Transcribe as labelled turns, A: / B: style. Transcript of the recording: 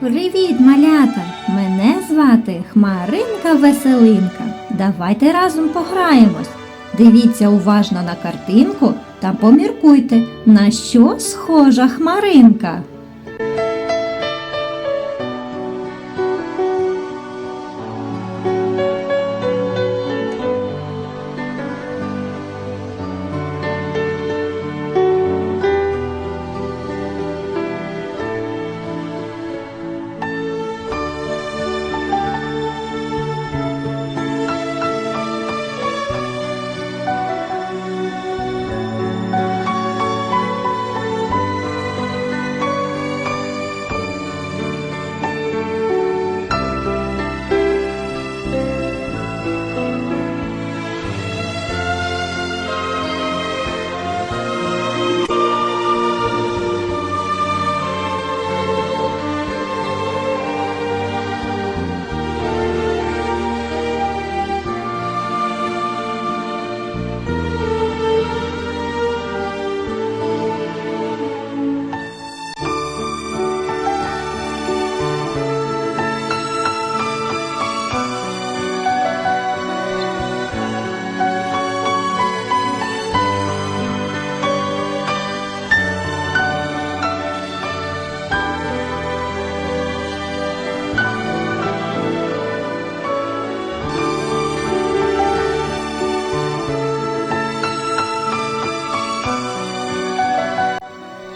A: Привіт, малята! Мене звати Хмаринка Веселинка. Давайте разом пограємось. Дивіться уважно на картинку та поміркуйте, на що схожа хмаринка.